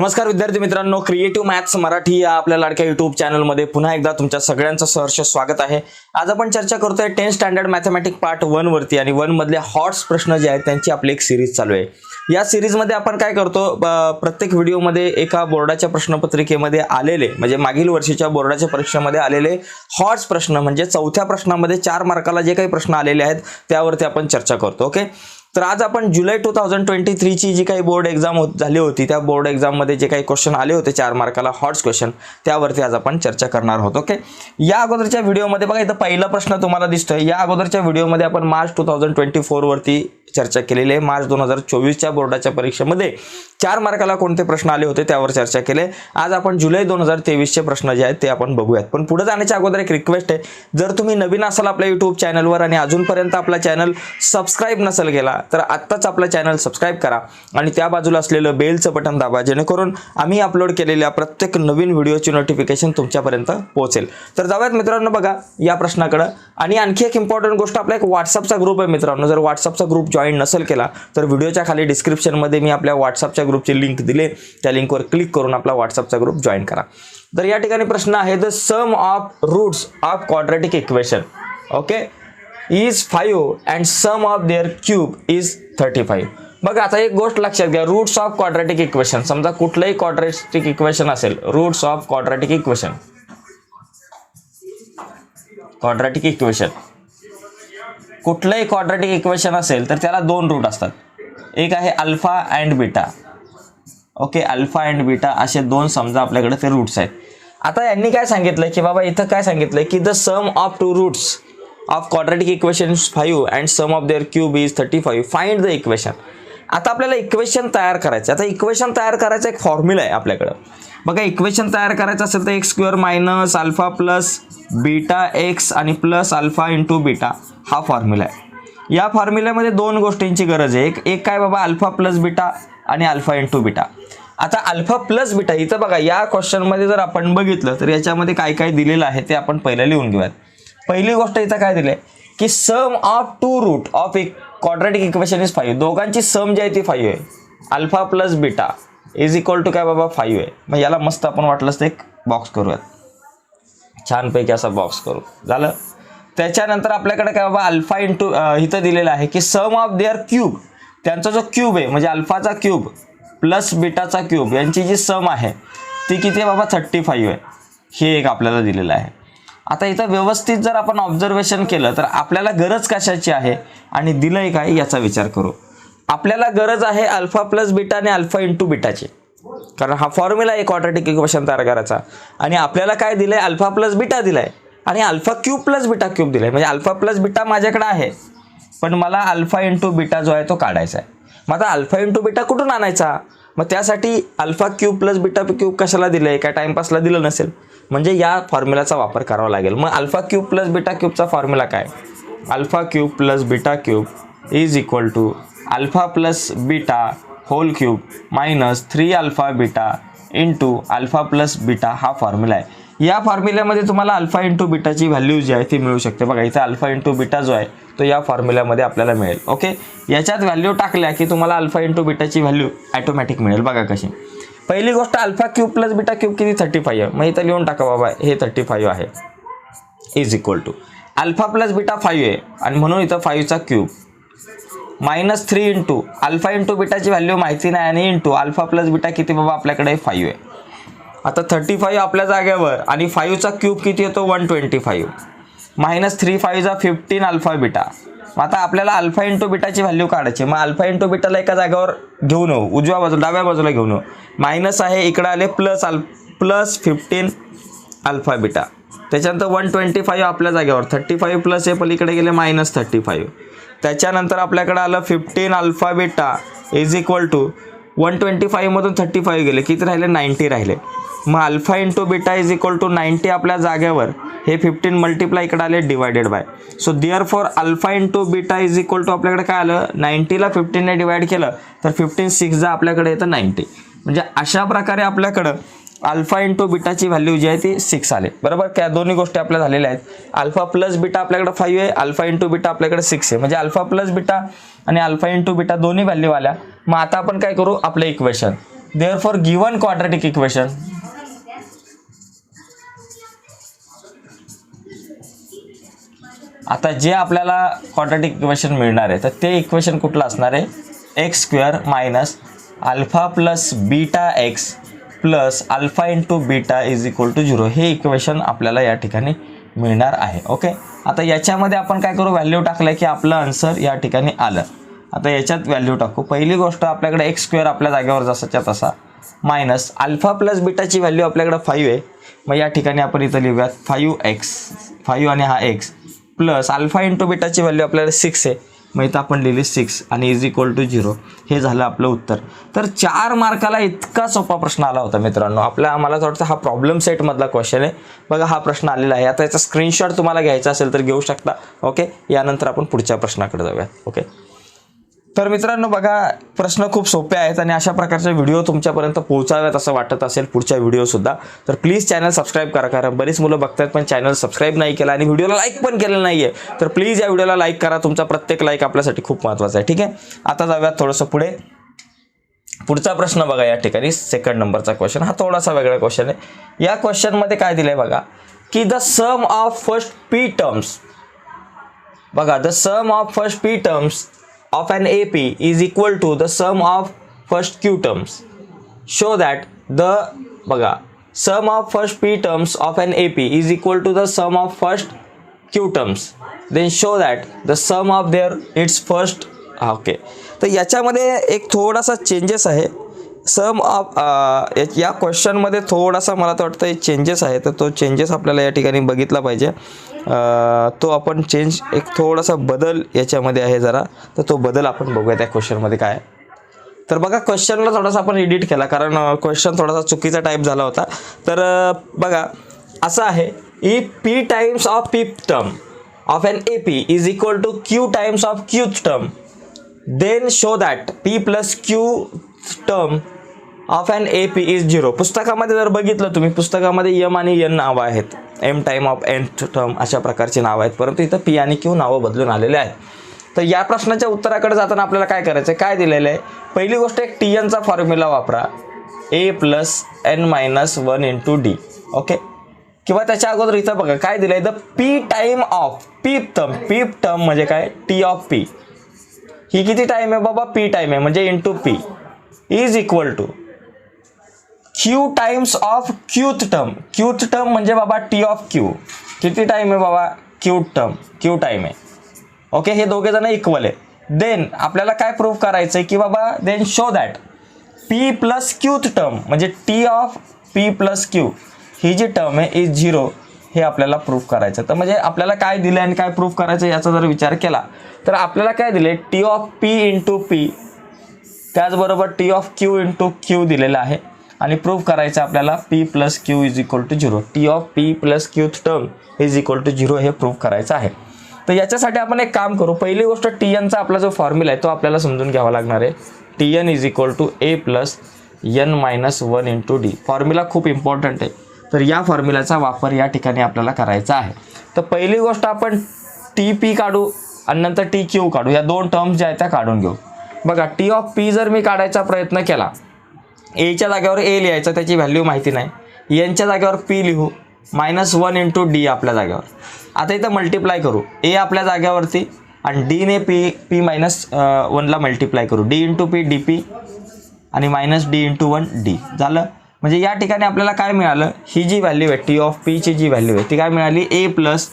नमस्कार विद्यार्थी मित्रांनो क्रिएटिव्ह मॅथ्स मराठी या आपल्या लाडक्या युट्यूब चॅनलमध्ये पुन्हा एकदा तुमच्या सगळ्यांचं सहर्ष स्वागत आहे. आज आपण चर्चा करतोय tenth standard mathematic part one वरती आणि वन मधले हॉट्स प्रश्न जे आहेत त्यांची आपली एक सिरीज चालू आहे. या सिरीजमध्ये आपण काय करतो प्रत्येक व्हिडिओमध्ये एका बोर्डाच्या प्रश्नपत्रिकेमध्ये आलेले म्हणजे मागील वर्षीच्या बोर्डाच्या परीक्षेमध्ये आलेले हॉट्स प्रश्न म्हणजे चौथ्या प्रश्नामध्ये चार मार्काला जे काही प्रश्न आलेले आहेत त्यावरती आपण चर्चा करतो ओके तर आज आपण जुलै टू थाउजंड ट्वेंटी थ्रीची जी काही बोर्ड एक्झाम होत झाली होती त्या बोर्ड एक्झाममध्ये जे काही क्वेश्चन आले होते चार मार्काला हॉट्स क्वेश्चन त्यावरती आज आपण चर्चा करणार आहोत ओके या अगोदरच्या व्हिडिओमध्ये बघा इथं पहिला प्रश्न तुम्हाला दिसतोय. या अगोदरच्या व्हिडिओमध्ये आपण मार्च टू थाउजंड ट्वेंटी फोरवरती चर्चा केलेली आहे. मार्च दोन हजार चोवीसच्या बोर्डाच्या परीक्षेमध्ये चार मार्काला कोणते प्रश्न आले होते त्यावर चर्चा केले आज आपण जुलै दोन हजार तेवीसचे प्रश्न जे आहेत ते आपण बघूयात. पण पुढे जाण्याच्या अगोदर एक रिक्वेस्ट आहे. जर तुम्ही नवीन असाल आपल्या युट्यूब चॅनलवर आणि अजूनपर्यंत आपला चॅनल सबस्क्राईब नसेल केला तर आत्ताच आपला चॅनल सबस्क्राईब करा आणि त्या बाजूला असलेलं बेलचं बटन दाबा जेणेकरून आम्ही अपलोड केलेल्या प्रत्येक नवीन व्हिडिओची नोटिफिकेशन तुमच्यापर्यंत पोहोचेल. तर जाऊयात मित्रांनो बघा या प्रश्नाकडं. आणि आणखी एक इम्पॉर्टंट गोष्ट आपला एक व्हॉट्सअपचा ग्रुप आहे मित्रांनो. जर व्हॉट्सअपचा ग्रुप जॉईन नसेल केला तर व्हिडिओच्या खाली डिस्क्रिप्शनमध्ये मी आपल्या व्हॉट्सअपच्या ग्रुपची लिंक दिले. त्या लिंकवर क्लिक करून आपला व्हॉट्सअपचा ग्रुप जॉईन करा. तर या ठिकाणी प्रश्न आहे the sum of roots of quadratic equation okay is five and sum of their cube is thirty five बघा आता एक गोष्ट लक्षात घ्या. रूट्स ऑफ क्वाड्रेटिक इक्वेशन समजा कुठलंही क्वाड्रेटिक इक्वेशन असेल roots of quadratic equation quadratic equation कुठलंही क्वाड्रेटिक इक्वेशन असेल तर त्याला दोन रूट असतात. एक आहे alpha and beta okay alpha and beta असे दोन समजा आपल्याकडे ते रूट्स आहेत. आता यांनी काय सांगितलं की बाबा इथं काय सांगितलं की the sum of two roots of quadratic equation five and sum of their cube is thirty five find the equation आता आपल्याला इक्वेशन तयार करायचं आता इक्वेशन तयार करायचा एक फॉर्म्युला आहे आपल्याकडं. बघा इक्वेशन तयार करायचं असेल तर x square minus alpha plus beta x आणि प्लस अल्फा इंटू बीटा हा फॉर्म्युला आहे. या फॉर्म्युल्यामध्ये दोन गोष्टींची गरज आहे. एक एक काय बाबा? अल्फा प्लस बीटा आणि अल्फा इंटू बीटा आता अल्फा प्लस बीटा इथं बघा या क्वेश्चनमध्ये जर आपण बघितलं तर याच्यामध्ये काय काय दिलेलं आहे ते आपण पहिलं लिहून घेऊयात. पहिली गोष्ट इथं काय दिली आहे की sum of two root of एक क्वाड्रेटिक इक्वेशन इज फाईव्ह दोघांची सम जी आहे ती फाईव्ह आहे. Alpha plus beta is equal to काय बाबा? फाईव्ह आहे. मग याला मस्त आपण वाटलंच तर एक बॉक्स करूयात. छानपैकी असा बॉक्स करू. झालं? त्याच्यानंतर आपल्याकडे काय बाबा? अल्फा इंटू इथं दिलेलं आहे की सम ऑफ देअर क्यूब त्यांचा जो क्यूब आहे म्हणजे अल्फाचा क्यूब प्लस बीटाचा क्यूब यांची जी सम आहे ती किती आहे बाबा? थर्टी फाईव्ह आहे. हे एक आपल्याला दिलेलं आहे. आता इथं व्यवस्थित जर आपण ऑब्झर्वेशन केलं तर आपल्याला गरज कशाची आहे आणि दिलंय काय याचा विचार करू. आपल्याला गरज आहे अल्फा प्लस बीटा आणि अल्फा इंटू बीटाची कारण हा फॉर्म्युला आहे क्वाड्रेटिक इक्वेशन तयार करायचा आणि आपल्याला काय दिलंय? अल्फा प्लस बीटा दिलाय. आणि alpha cube plus beta cube दिलाय. म्हणजे अल्फा प्लस बीटा माझ्याकडे आहे. पण मला अल्फा इंटू बीटा जो आहे तो काढायचा आहे. मग आता अल्फा इंटू बीटा कुठून आणायचा? मग त्यासाठी alpha cube plus beta cube कशाला दिलंय? काय टाइमपासला दिलं नसेल. म्हणजे या फॉर्म्युलाचा वापर करावा लागेल. मग अल्फा क्यूब प्लस बीटा क्यूबचा फॉर्म्युला काय? Alpha cube plus beta cube is equal to alpha plus beta whole cube minus three alpha beta into alpha plus beta हा फॉर्म्युला आहे. या फॉर्म्युल्यामध्ये तुम्हाला अल्फा इंटू बीटाची व्हॅल्यू जी आहे ती मिळू शकते. बघा इथे अल्फा इंटू बीटा जो आहे तो या फॉर्म्युल्यामध्ये आपल्याला मिळेल. ओके? याच्यात व्हॅल्यू टाकल्या की तुम्हाला अल्फा इंटू बीटाची व्हॅल्यू ॲटोमॅटिक मिळेल. बघा कशी. पहिली गोष्ट alpha cube plus beta cube किती? थर्टी फाईव्ह आहे मग इथं लिहून टाका बाबा हे थर्टी फाईव्ह आहे. Is equal to alpha plus beta five आहे. आणि म्हणून इथं फाईव्हचा cube minus three into alpha into बीटाची value माहिती नाही आणि इंटू अल्फा प्लस बीटा किती बाबा आपल्याकडे फाईव्ह आहे. आता थर्टी फाईव्ह आपल्या जागेवर आणि फाईव्हचा क्यूब किती येतो? One twenty five minus three फाईव्हचा fifteen alpha beta मग आता आपल्याला अल्फा इंटू बिटाची व्हॅल्यू काढायची मग अल्फा इंटू बीटाला एका जागेवर घेऊन येऊ. उजव्या बाजूला डाव्या बाजूला घेऊन येऊ. मायनस आहे इकडं आले प्लस अल् प्लस फिफ्टीन अल्फा बिटा त्याच्यानंतर वन ट्वेंटी फाईव्ह आपल्या जागेवर. थर्टी फाईव्ह प्लस हे पलीकडे गेले मायनस थर्टी फाईव्ह त्याच्यानंतर आपल्याकडे आलं fifteen alpha beta is equal to one twenty फाईव्हमधून thirty five गेले. किती राहिले? नाईन्टी राहिले. मग alpha into beta is equal to ninety आपल्या जागेवर. हे फिफ्टीन मल्टिप्लाय इकडे आले divided by so therefore alpha into beta is equal to आपल्याकडे काय आलं? नाईन्टीला फिफ्टीनने डिवाईड केलं तर फिफ्टीन सिक्स जा आपल्याकडे येतं नाईन्टी म्हणजे अशा प्रकारे आपल्याकडं अल्फा इंटू बीटाची व्हॅल्यू जी आहे ती सिक्स आले. बरोबर? त्या दोन्ही गोष्टी आपल्या झालेल्या आहेत. अल्फा प्लस बीटा आपल्याकडे फाईव्ह आहे अल्फा इंटू बीटा आपल्याकडे सिक्स आहे. म्हणजे अल्फा प्लस बीटा आणि अल्फा इंटू बीटा दोन्ही व्हॅल्यू आल्या. मग आता आपण काय करू? आपलं equation therefore given quadratic equation आता जे आपल्याला क्वाड्रॅटिक इक्वेशन मिळणार आहे तर ते इक्वेशन कुठलं असणार आहे? X square minus alpha plus beta x plus alpha into beta is equal to zero हे इक्वेशन आपल्याला या ठिकाणी मिळणार आहे ओके आता याच्यामध्ये आपण काय करू? व्हॅल्यू टाकलं की आपलं आन्सर या ठिकाणी आलं. आता याच्यात व्हॅल्यू टाकू. पहिली गोष्ट आपल्याकडे एक्स स्क्वेअर आपल्या जागेवर जसाच्या तसा. मायनस अल्फा प्लस बीटाची व्हॅल्यू आपल्याकडे फाईव्ह आहे. मग या ठिकाणी आपण इथं लिहूयात फाईव्ह एक्स फाईव्ह आणि हा एक्स प्लस अल्फा इंटू बीटाची व्हॅल्यू आपल्याला सिक्स आहे. मग इथं आपण लिहिली सिक्स आणि इज इक्वल टू झिरो हे झालं आपलं उत्तर. तर चार मार्काला इतका सोपा प्रश्न आला होता मित्रांनो. आपला मला असं वाटतं हा प्रॉब्लेम सेटमधला क्वेश्चन आहे. बघा हा प्रश्न आलेला आहे. आता याचा स्क्रीनशॉट तुम्हाला घ्यायचा असेल तर घेऊ शकता. ओके यानंतर आपण पुढच्या प्रश्नाकडे जाऊया. ओके तर मित्रांनो बघा प्रश्न खूप सोपे आहेत आणि अशा प्रकारचे व्हिडिओ तुमच्यापर्यंत पोहोचाव्यात असं वाटत असेल पुढच्या व्हिडिओसुद्धा तर प्लीज चॅनल सबस्क्राईब करा कारण बरीच मुलं बघतात पण चॅनल सबस्क्राईब नाही केला आणि व्हिडिओला लाईक पण केलं नाही आहे तर प्लीज या व्हिडिओला लाईक करा तुमचा प्रत्येक लाईक आपल्यासाठी खूप महत्त्वाचा आहे ठीक आहे? आता जाऊयात थोडंसं पुढे. पुढचा प्रश्न बघा या ठिकाणी सेकंड नंबरचा क्वेश्चन हा थोडासा वेगळा क्वेश्चन आहे. या क्वेश्चनमध्ये काय दिलं आहे बघा की the sum of first p terms बघा the sum of first p terms of an A P is equal to the sum of first q terms show that the बघा sum of first p terms of an A P is equal to the sum of first q terms then show that the sum of their its first हा okay तर याच्यामध्ये एक थोडासा changes आहे. सम of या क्वेश्चनमध्ये थोडासा मला तर वाटतं चेंजेस आहे तर तो चेंजेस आपल्याला या ठिकाणी बघितला पाहिजे. तो आपण चेंज एक थोडासा बदल याच्यामध्ये आहे जरा. तर तो बदल आपण बघूया त्या क्वेश्चनमध्ये काय तर बघा क्वेश्चनला थोडासा आपण एडिट केला. कारण क्वेश्चन थोडासा चुकीचा टाईप झाला होता. तर बघा असं आहे. If p times of p term of an A P is equal to q times of qth term then show that p plus q term of and A P is zero पुस्तकामध्ये जर बघितलं तुम्ही पुस्तकामध्ये M आणि n नावं आहेत. M time of n term अशा प्रकारची नावं आहेत. परंतु इथं पी आणि क्यू नावं बदलून आलेले आहेत. तर या प्रश्नाच्या उत्तराकडे जाताना आपल्याला काय करायचं आहे काय दिलेलं आहे पहिली गोष्ट एक टी एनचा फॉर्म्युला वापरा. A plus n minus one into d okay किंवा त्याच्या अगोदर इथं बघा काय दिलं आहे the p time of pth term pth term म्हणजे काय? टी ऑफ पी ही किती टाईम आहे बाबा? पी टाईम आहे म्हणजे into p is equal to q times of qth term qth term म्हणजे बाबा टी ऑफ क्यू किती टाईम आहे बाबा? क्यूथ टर्म क्यू टाईम आहे. ओके हे दोघे जण इक्वल आहे. देन आपल्याला काय प्रूव्ह करायचं आहे की बाबा then show that p plus qth term म्हणजे T of p plus q ही जी टर्म आहे इज झिरो हे आपल्याला प्रूफ करायचं. तर म्हणजे आपल्याला काय दिलं आणि काय प्रूफ करायचं याचा जर विचार केला तर आपल्याला काय दिले T of p into p त्याचबरोबर T of q into q दिलेला आहे. आणि प्रूव्ह करायचं आपल्याला p plus q is equal to zero T of p plus q term is equal to zero हे प्रूव्ह करायचं आहे. तर याच्यासाठी आपण एक काम करू. पहिली गोष्ट टी एनचा आपला जो फॉर्म्युला आहे तो आपल्याला समजून घ्यावा लागणार आहे. T n is equal to a plus n minus one into d formula खूप इम्पॉर्टंट आहे. तर या फॉर्म्युलाचा वापर या ठिकाणी आपल्याला करायचा आहे. तर पहिली गोष्ट आपण टी पी काढू आणि नंतर टी क्यू काढू. या दोन टर्म्स ज्या आहेत त्या काढून घेऊ. बघा टी ऑफ पी जर मी काढायचा प्रयत्न केला एच्या जागेवर ए लिहायचं त्याची व्हॅल्यू माहिती नाही. एनच्या जागेवर पी लिहू मायनस वन इंटू डी आपल्या जागेवर. आता इथं मल्टिप्लाय करू. ए आपल्या जागेवरती आणि डीने पी पी मायनस वनला मल्टिप्लाय करू. D into p d p आणि minus d into one d झालं? म्हणजे या ठिकाणी आपल्याला काय मिळालं? ही जी व्हॅल्यू आहे टी ऑफ पीची जी व्हॅल्यू आहे ती काय मिळाली? A plus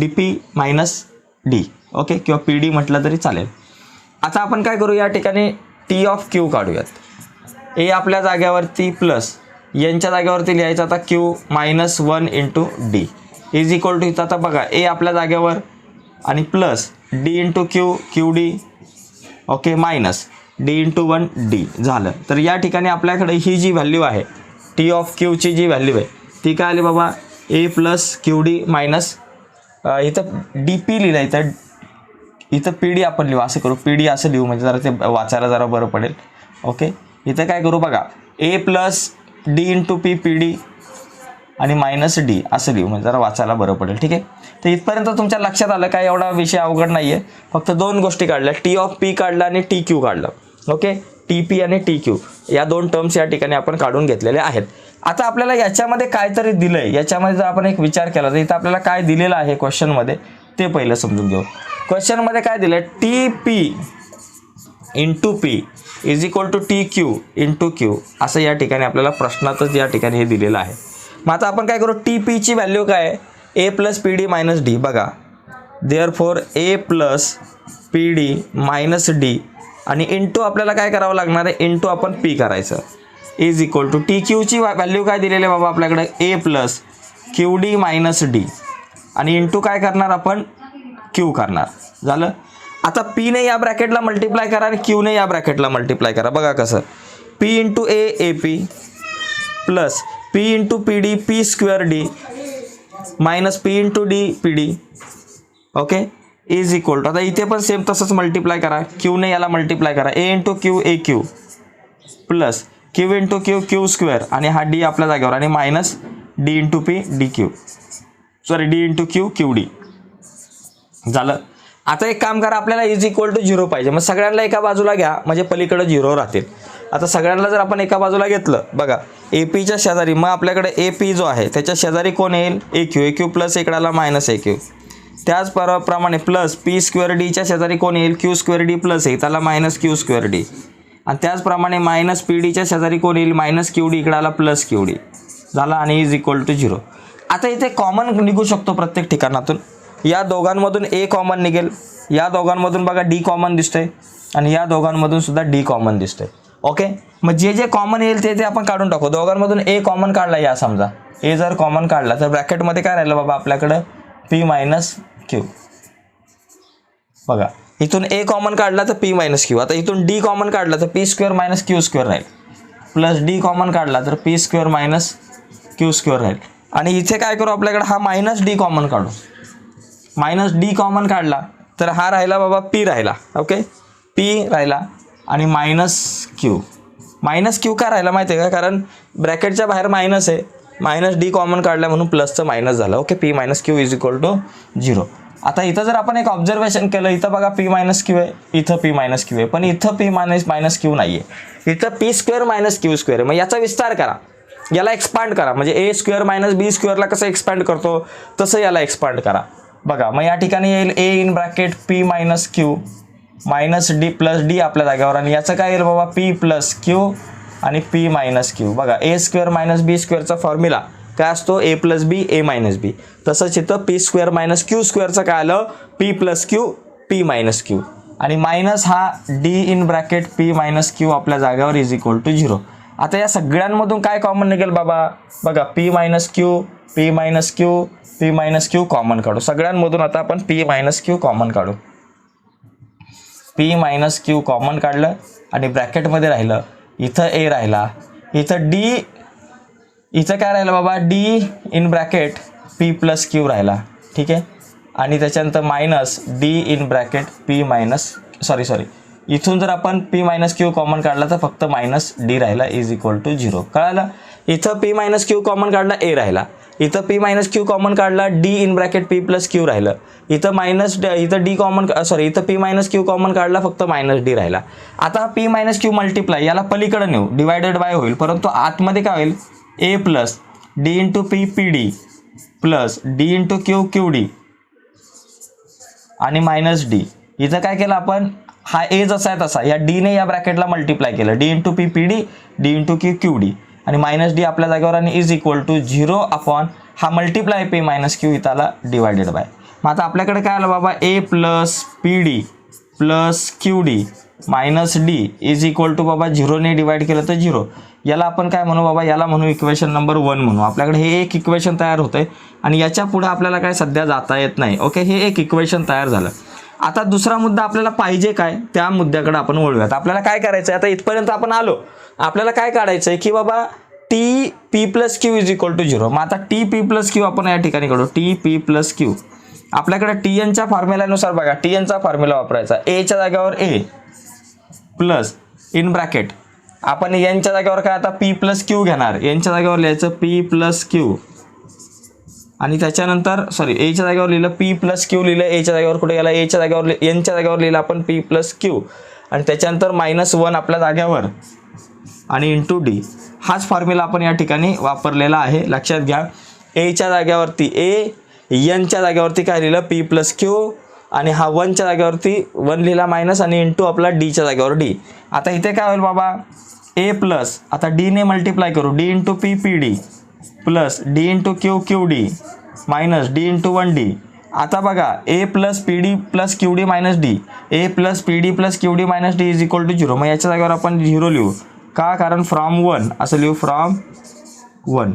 d p minus d okay किंवा पी डी म्हटलं तरी चालेल. आता आपण काय करू या ठिकाणी टी ऑफ क्यू काढूयात. ए आपल्या जाग्यावरती प्लस यांच्या जाग्यावरती लिहायचं आता q minus one into d is equal to इथं आता बघा ए आपल्या जाग्यावर आणि plus d into q q d okay minus d into one d झालं. तर या ठिकाणी आपल्याकडे ही जी व्हॅल्यू आहे टी ऑफ क्यूची जी व्हॅल्यू आहे ती काय आली बाबा? A plus q d minus इथं डी पी लिहिलं इथं इथं पी डी आपण लिहू असं करू. पी डी असं लिहू म्हणजे जरा ते वाचायला जरा बरं पडेल. ओके? इथं काय करू बघा. A plus d into p p d आणि मायनस डी असं लिहू म्हणजे जरा वाचायला बरं पडेल. ठीक आहे? तर इथपर्यंत तुमच्या लक्षात आलं काय एवढा विषय अवघड नाही आहे फक्त दोन गोष्टी काढल्या. टी ऑफ पी काढलं आणि टी क्यू काढलं. ओके? टी पी आणि टी क्यू या दोन टर्म्स या ठिकाणी आपण काढून घेतलेले आहेत. आता आपल्याला याच्यामध्ये काहीतरी आहे याच्यामध्ये जर आपण एक विचार केला तर इथं आपल्याला काय दिलेलं आहे क्वेश्चनमध्ये ते पहिलं समजून घेऊ. क्वेश्चनमध्ये काय दिलं T p into p is equal to T q into q असं या ठिकाणी आपल्याला प्रश्नातच या ठिकाणी हे दिलेलं आहे. मग आता आपण काय करू? टी पीची व्हॅल्यू काय आहे? A plus p d minus d बघा. Therefore a plus p d minus d आणि इंटू आपल्याला काय करावं लागणार आहे? इंटू आपण पी करायचं. इज इक्वल टू टी क्यूची व्हॅल्यू काय दिलेली आहे बाबा आपल्याकडे? A plus q d minus d आणि इंटू काय करणार आपण? क्यू करणार. झालं? आता पीने या ब्रॅकेटला मल्टिप्लाय करा आणि क्यूने या ब्रॅकेटला मल्टिप्लाय करा. बघा कसं. P into a a p plus p into p d p square d minus p into d p d okay is equal to आता इथे पण सेम तसंच मल्टिप्लाय करा. क्यूने याला मल्टिप्लाय करा. A into q a q plus q into q q square आणि हा d आपल्या जागेवर. आणि minus d into p d q sorry d into q q d झालं. आता एक काम करा आपल्याला इज इक्वल टू झिरो पाहिजे. मग सगळ्यांना एका बाजूला घ्या म्हणजे पलीकडे झिरो राहतील. आता सगळ्यांना जर आपण एका बाजूला घेतलं बघा ए पीच्या शेजारी मग आपल्याकडे ए पी जो आहे त्याच्या शेजारी कोण येईल? A q a q plus इकडाला minus a q त्याच प्रमाणे प्लस पी स्क्वेअर डीच्या शेजारी कोण येईल? क्यू स्क्वेअर डी प्लस आहे त्याला मायनस क्यू स्क्वेअर डी आणि त्याचप्रमाणे मायनस पी डीच्या शेजारी कोण येईल? मायनस क्यू डी इकडाला प्लस क्यू डी झाला आणि इज इक्वल टू झिरो आता इथे कॉमन निघू शकतो प्रत्येक ठिकाणातून. या दोघांमधून ए कॉमन निघेल. या दोघांमधून बघा डी कॉमन दिसतंय. आणि या दोघांमधून सुद्धा डी कॉमन दिसतंय. ओके मग जे जे कॉमन येईल ते ते आपण काढून टाकू. दोघांमधून ए कॉमन काढला या समजा. ए जर कॉमन काढला तर ब्रॅकेटमध्ये काय राहिलं बाबा आपल्याकडं? पी मायनस क्यू बघा. इथून ए कॉमन काढला तर पी मायनस क्यू आता इथून डी कॉमन काढला तर p square minus q square राहील. प्लस डी कॉमन काढला तर p square minus q square राहील. आणि इथे काय करू आपल्याकडे? हा मायनस डी कॉमन काढू. मायनस डी कॉमन काढला तर हा राहिला बाबा पी राहिला. ओके पी राहिला आणि मायनस क्यू मायनस क्यू का राहिला माहिती आहे का? कारण ब्रॅकेटच्या बाहेर मायनस आहे. मायनस डी कॉमन काढला म्हणून प्लसचं मायनस झालं. Okay p minus q is equal to zero आता इथं जर आपण एक ऑब्झर्वेशन केलं इथं बघा पी मायनस क्यू आहे इथं पी मायनस क्यू आहे. पण इथं पी मायनस मायनस क्यू नाही आहे इथं p square minus q square आहे. मग याचा विस्तार करा. याला एक्सपांड करा. म्हणजे ए स्क्वेअर मायनस बी स्क्वेअरला कसं एक्सपांड करतो? तसं याला एक्सपांड करा. बघा मग या ठिकाणी येईल a in bracket p minus q minus d plus d आपल्या जागेवर आणि याचं काय येईल बाबा? पी प्लस क्यू आणि पी मायनस क्यू बघा ए स्क्वेअर मायनस बी स्क्वेअरचा फॉर्म्युला काय असतो? ए प्लस बी ए मायनस बी तसंच इथं पी स्क्वेअर मायनस क्यू स्क्वेअरचं काय आलं? P plus q p minus q आणि मायनस हा d in bracket p minus q आपल्या जागेवर इज इक्वल टू झिरो आता या सगळ्यांमधून काय कॉमन निघेल बाबा? बघा p minus q p minus q p minus q common काढू. सगळ्यांमधून आता आपण पी मायनस क्यू कॉमन काढू. पी मायनस क्यू कॉमन काढलं आणि ब्रॅकेटमध्ये राहिलं. इथं ए राहिला. इथं डी इथं काय राहिलं बाबा? D in bracket p plus q राहिला. ठीक आहे? आणि त्याच्यानंतर minus d in bracket p minus sorry sorry इथून जर आपण पी मायनस क्यू कॉमन काढला तर फक्त मायनस डी राहिला इज इक्वल टू झिरो कळालं? इथं पी मायनस क्यू कॉमन काढला ए राहिला. इथं पी मायनस क्यू कॉमन काढला d in bracket p plus q राहिलं. इथं मायनस इथं डी कॉमन सॉरी इथं पी मायनस क्यू कॉमन काढला फक्त मायनस डी राहिला. आता हा पी मायनस क्यू मल्टिप्लाय याला पलीकडं नेऊ. डिवायडेड बाय होईल. परंतु आतमध्ये काय होईल? A plus d into p p d plus d into q q d आणि मायनस डी इथं काय केलं आपण? हा ए जसा आहे तसा. या डीने या ब्रॅकेटला मल्टिप्लाय केलं. D into p p d d into q q d आणि मायनस डी आपल्या जागेवर आणि is equal to zero upon हा मल्टिप्लाय पी मायनस क्यू इथाला डिवायडेड बाय मग आता आपल्याकडे काय आलं बाबा? A plus p d plus q d minus d is equal to बाबा झिरोने डिवाइड केलं तर झिरो याला आपण काय म्हणू बाबा? याला म्हणू इक्वेशन नंबर वन म्हणू. आपल्याकडे हे एक इक्वेशन तयार होतंय आणि याच्यापुढे आपल्याला काय सध्या जाता येत नाही. ओके हे एक इक्वेशन तयार झालं. आता दुसरा मुद्दा आपल्याला पाहिजे काय? त्या मुद्द्याकडे आपण वळूयात. आपल्याला काय करायचं आहे आता इथपर्यंत आपण आलो. आपल्याला काय काढायचं आहे की बाबा T p plus q is equal to zero मग आता टी पी प्लस क्यू आपण या ठिकाणी काढू. टी पी प्लस क्यू आपल्याकडे टी एनच्या फॉर्म्युल्यानुसार बघा. टी एनचा फॉर्म्युला वापरायचा. एच्या जागेवर ए प्लस इन ब्रॅकेट आपण एनच्या जागेवर काय आता पी प्लस क्यू घेणार. एनच्या जागेवर लिहायचं पी प्लस क्यू आणि त्याच्यानंतर सॉरी एच्या जागेवर लिहिलं पी प्लस क्यू लिहिलं एच्या जागेवर कुठे गेला? एच्या जागेवर एनच्या जागेवर लिहिलं आपण पी प्लस क्यू आणि त्याच्यानंतर मायनस वन आपल्या जाग्यावर आणि इंटू डी हाच फॉर्म्युला आपण या ठिकाणी वापरलेला आहे. लक्षात घ्या. एच्या जाग्यावरती ए एनच्या जाग्यावरती काय लिहिलं? पी प्लस क्यू आणि हा वनच्या जाग्यावरती वन लिहिला मायनस आणि इंटू आपला डीच्या जागेवर डी आता इथे काय होईल बाबा? ए प्लस आता डीने मल्टिप्लाय करू. D into p p d plus d into q q d. Minus d into one d. आता बघा a plus p d plus q d minus d. A plus p d plus q d minus d is equal to zero. मग याच्या जागेवर आपण zero लिहू. का? कारण from one असं लिहू फ्रॉम वन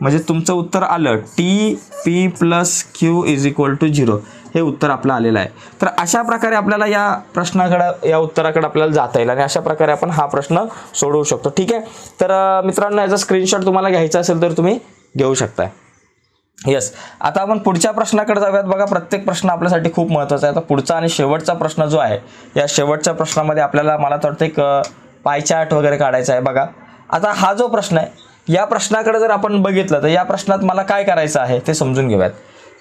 म्हणजे तुमचं उत्तर आलं. T p plus q is equal to zero हे उत्तर आपलं आलेलं आहे. तर अशा प्रकारे आपल्याला या प्रश्नाकडं या उत्तराकडे आपल्याला जाता येईल आणि अशा प्रकारे आपण हा प्रश्न सोडवू शकतो. ठीक आहे? तर मित्रांनो याचा स्क्रीनशॉट तुम्हाला घ्यायचा असेल तर तुम्ही घेऊ शकताय. येस आता आपण पुढच्या प्रश्नाकडे जाऊयात. बघा प्रत्येक प्रश्न आपल्यासाठी खूप महत्त्वाचा आहे. आता पुढचा आणि शेवटचा प्रश्न जो आहे या शेवटच्या प्रश्नामध्ये आपल्याला मला तर एक पाय चार्ट वगैरे काढायचा आहे. बघा. आता हा जो प्रश्न आहे या प्रश्नाकडे जर आपण बघितलं तर या प्रश्नात मला काय करायचं आहे ते समजून घेऊयात.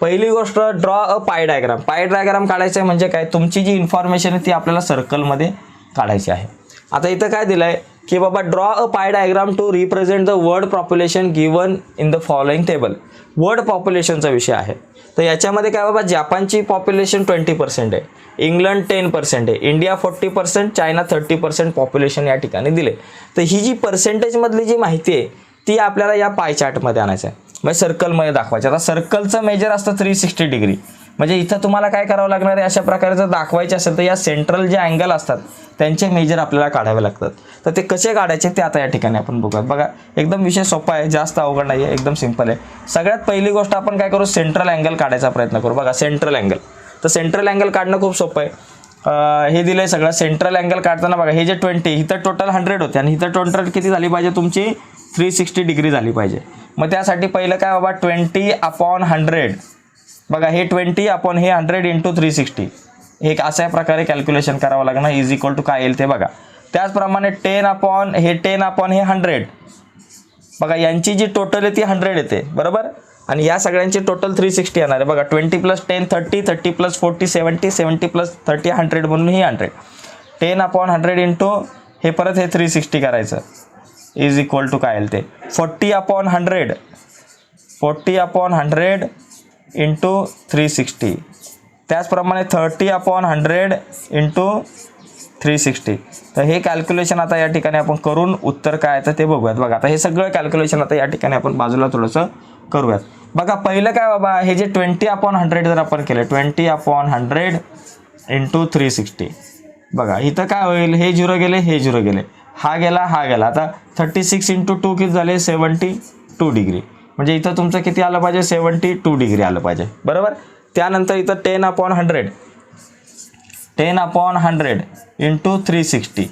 पहिली गोष्ट draw a pie diagram pie diagram काढायचं आहे म्हणजे काय? तुमची जी इन्फॉर्मेशन आहे ती आपल्याला सर्कलमध्ये काढायची आहे. आता इथं काय दिलं आहे की बाबा draw a pie diagram to represent the world population given in the following table world पॉप्युलेशनचा विषय आहे. तर याच्यामध्ये काय बाबा जपानची पॉप्युलेशन ट्वेंटी पर्सेंट आहे. इंग्लंड टेन पर्सेंट आहे. India forty percent China thirty percent population या ठिकाणी दिले तर ही जी पर्सेंटेजमधली जी माहिती आहे ती आपल्याला या पाय चार्टमध्ये आणायचं आहे म्हणजे सर्कलमध्ये दाखवायचं. आता सर्कलचं मेजर असतं थ्री सिक्स्टी डिग्री म्हणजे इथं तुम्हाला काय करावं लागणार आहे? अशा प्रकारे जर दाखवायचे असेल तर या सेंट्रल जे अँगल असतात त्यांचे मेजर आपल्याला काढावे लागतात. तर ते कसे काढायचे ते आता या ठिकाणी आपण बघूयात. बघा एकदम विषय सोपा आहे जास्त अवघड नाही आहे एकदम सिंपल आहे. सगळ्यात पहिली गोष्ट आपण काय करू? सेंट्रल अँगल काढायचा प्रयत्न करू. बघा सेंट्रल अँगल तर सेंट्रल अँगल काढणं खूप सोपं आहे. हे दिलं आहे सगळं. सेंट्रल अँगल काढताना बघा हे जे ट्वेंटी इथं टोटल हंड्रेड होते. आणि इथं टोटल किती झाली पाहिजे? तुमची थ्री सिक्स्टी डिग्री झाली पाहिजे. मग त्यासाठी पहिलं काय बाबा ट्वेंटी अपॉन हंड्रेड बघा हे ट्वेंटी अपॉन हे हंड्रेड इंटू थ्री सिक्स्टी हे अशा प्रकारे कॅल्क्युलेशन करावं लागणार. इज इक्वल टू काय येईल ते बघा. त्याचप्रमाणे टेन अपॉन हे टेन अपॉन हे हंड्रेड बघा यांची जी टोटल आहे ती हंड्रेड येते. बरोबर? आणि या सगळ्यांची टोटल थ्री सिक्स्टी येणार आहे. बघा twenty plus ten thirty thirty plus forty seventy seventy plus thirty hundred म्हणून ही hundred ten upon hundred into हे परत हे थ्री सिक्स्टी करायचं. इज इक्वल टू काय येईल ते? Forty upon hundred forty upon hundred into three sixty त्याचप्रमाणे thirty upon hundred into three sixty तर हे कॅल्क्युलेशन आता या ठिकाणी आपण करून उत्तर काय तर ते बघूयात. बघा आता हे सगळं कॅल्क्युलेशन आता या ठिकाणी आपण बाजूला थोडंसं करूयात. बघा पहिलं काय बाबा हे जे ट्वेंटी अपॉन हंड्रेड जर आपण केलं twenty upon hundred into three sixty बघा इथं काय होईल? हे झिरो गेले हे झिरो गेले. हा गेला हा गेला. आता थर्टी सिक्स इंटू टू किती झाले? सेवन्टी टू डिग्री म्हणजे इथं तुमचं किती आलं पाहिजे? सेवन्टी टू डिग्री आलं पाहिजे. बरोबर? त्यानंतर इथं ten upon hundred ten upon hundred into three sixty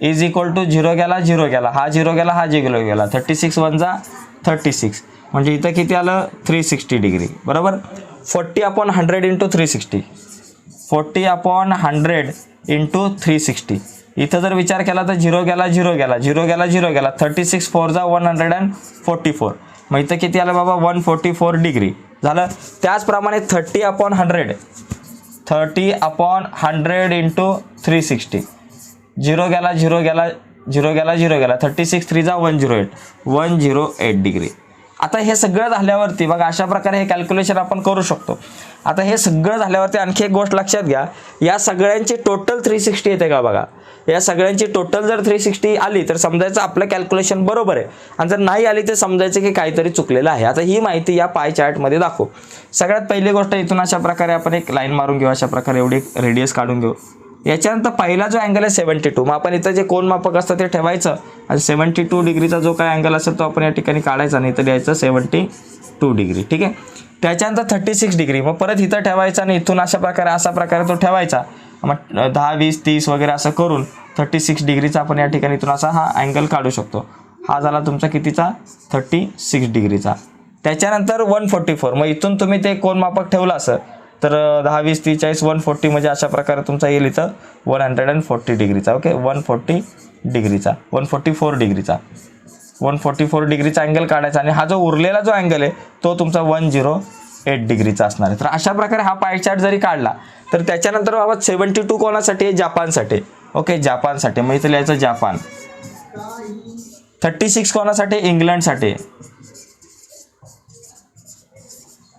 is equal to zero गेला झिरो गेला. हा झिरो गेला हा झिरो गेला. थर्टी सिक्स वन जा थर्टी सिक्स म्हणजे इथं किती आलं? थ्री सिक्स्टी डिग्री बरोबर? Forty upon hundred into three sixty forty upon hundred into three sixty इथं जर विचार केला तर झिरो गेला झिरो गेला झिरो गेला झिरो गेला. थर्टी सिक्स फोरचा one hundred and forty four मग इथं किती आलं बाबा? वन फोर्टी फोर डिग्री झालं? त्याचप्रमाणे thirty upon hundred thirty upon hundred into three sixty zero गेला झिरो गेला झिरो गेला झिरो गेला. Thirty six थ्रीचा one zero eight one zero eight degree आता हे सगळं झाल्यावरती बघा अशा प्रकारे हे कॅल्क्युलेशन आपण करू शकतो. आता हे सगळं झाल्यावरती आणखी एक गोष्ट लक्षात घ्या. या सगळ्यांची टोटल थ्री सिक्स्टी येते का बघा? या सगळ्यांची टोटल जर थ्री सिक्स्टी आली तर समजायचं आपलं कॅल्क्युलेशन बरोबर आहे. आणि जर नाही आली तर समजायचं की काहीतरी चुकलेलं आहे. आता ही माहिती या पाय चार्टमध्ये दाखव. सगळ्यात पहिली गोष्ट इथून अशा प्रकारे आपण एक लाईन मारून घेऊ अशा प्रकारे एवढी रेडियस काढून घेऊ. याच्यानंतर पहिला जो अँगल आहे सेवन्टी टू मग आपण इथं जे कोण मापक असतं ते ठेवायचं. आणि सेवन्टी टू डिग्रीचा जो काय अँगल असेल तो आपण या ठिकाणी काढायचा नाही तर द्यायचं सेवन्टी टू डिग्री ठीक आहे? त्याच्यानंतर थर्टी सिक्स डिग्री मग परत इथं ठेवायचा आणि इथून अशा प्रकारे असा प्रकारे तो ठेवायचा. मग दहा वीस तीस वगैरे असं करून थर्टी सिक्स डिग्रीचा आपण या ठिकाणी इथून असा हा अँगल काढू शकतो. हा झाला तुमचा कितीचा? थर्टी सिक्स डिग्रीचा त्याच्यानंतर वन फोर्टी फोर मग इथून तुम्ही ते कोण मापक ठेवलं असं तर दहा वीस तीस चाळीस वन फोर्टी म्हणजे अशा प्रकारे तुमचा येईल इथं वन हंड्रेड अँड फोर्टी डिग्रीचा ओके? वन फोर्टी डिग्रीचा वन फोर्टी फोर डिग्रीचा वन फोर्टी फोर डिग्रीचा अँगल काढायचा. आणि हा जो उरलेला जो अँगल आहे तो तुमचा वन झिरो एट डिग्रीचा असणार आहे. तर अशा प्रकारे हा पाय चार्ट जरी काढला तर त्याच्यानंतर बाबा सेवन्टी टू कोणासाठी आहे? जापानसाठी. ओके जापानसाठी. मग इथं लिहायचं जापान. थर्टी सिक्स कोणासाठी इंग्लंडसाठी.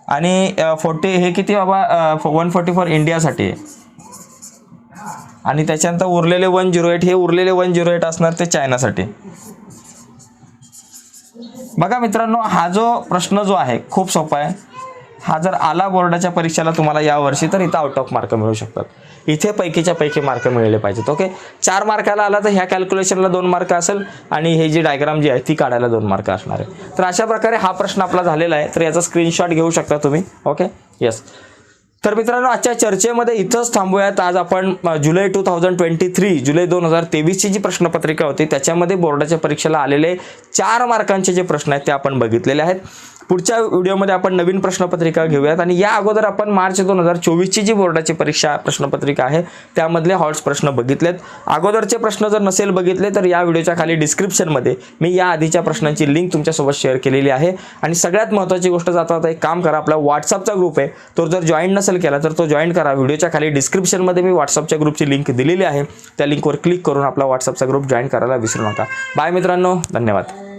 आणि फोर्टी हे किती बाबा वन फोर्टी फोर इंडियासाठी आहे. आणि त्याच्यानंतर उरलेले वन झिरो एट हे उरलेले वन झिरो एट असणार ते चायनासाठी. बघा मित्रांनो हा जो प्रश्न जो आहे खूप सोपा आहे. हा जर आला बोर्डाच्या परीक्षेला तुम्हाला यावर्षी तर इथं आउट ऑफ मार्क मिळू शकतात. इथे पैकीच्या पैकी मार्क मिळले पाहिजेत ओके चार मार्काला आला तर ह्या कॅल्क्युलेशनला दोन मार्क असेल आणि हे जी डायग्राम जी आहे ती काढायला दोन मार्क असणार आहे. तर अशा प्रकारे हा प्रश्न आपला झालेला आहे. तर याचा स्क्रीनशॉट घेऊ शकता तुम्ही ओके येस तर मित्रांनो आजच्या चर्चेमध्ये इथंच थांबूयात. आज आपण July two thousand twenty three जुलै दोन हजार तेवीसची जी प्रश्नपत्रिका होती त्याच्यामध्ये बोर्डाच्या परीक्षेला आलेले चार मार्कांचे जे प्रश्न आहेत ते आपण बघितलेले आहेत. पुढच्या व्हिडिओमध्ये आपण नवीन प्रश्नपत्रिका घेऊयात. आणि या अगोदर आपण मार्च दोन हजार चोवीसची जी बोर्डाची परीक्षा प्रश्नपत्रिका आहे त्यामधले हॉट्स प्रश्न बघितलेत. अगोदरचे प्रश्न जर नसेल बघितले तर या व्हिडिओच्या खाली डिस्क्रिप्शनमध्ये मी या आधीच्या प्रश्नांची लिंक तुमच्यासोबत शेअर केलेली आहे. आणि सगळ्यात महत्त्वाची गोष्ट जाता आता एक काम करा आपला व्हॉट्सअपचा ग्रुप आहे. तो जर जॉईन नसेल केला तर तो जॉईन करा. व्हिडिओच्या खाली डिस्क्रिप्शनमध्ये मी व्हॉट्सअपच्या ग्रुपची लिंक दिलेली आहे. त्या लिंकवर क्लिक करून आपला व्हॉट्सअपचा ग्रुप जॉईन करायला विसरू नका. बाय मित्रांनो धन्यवाद.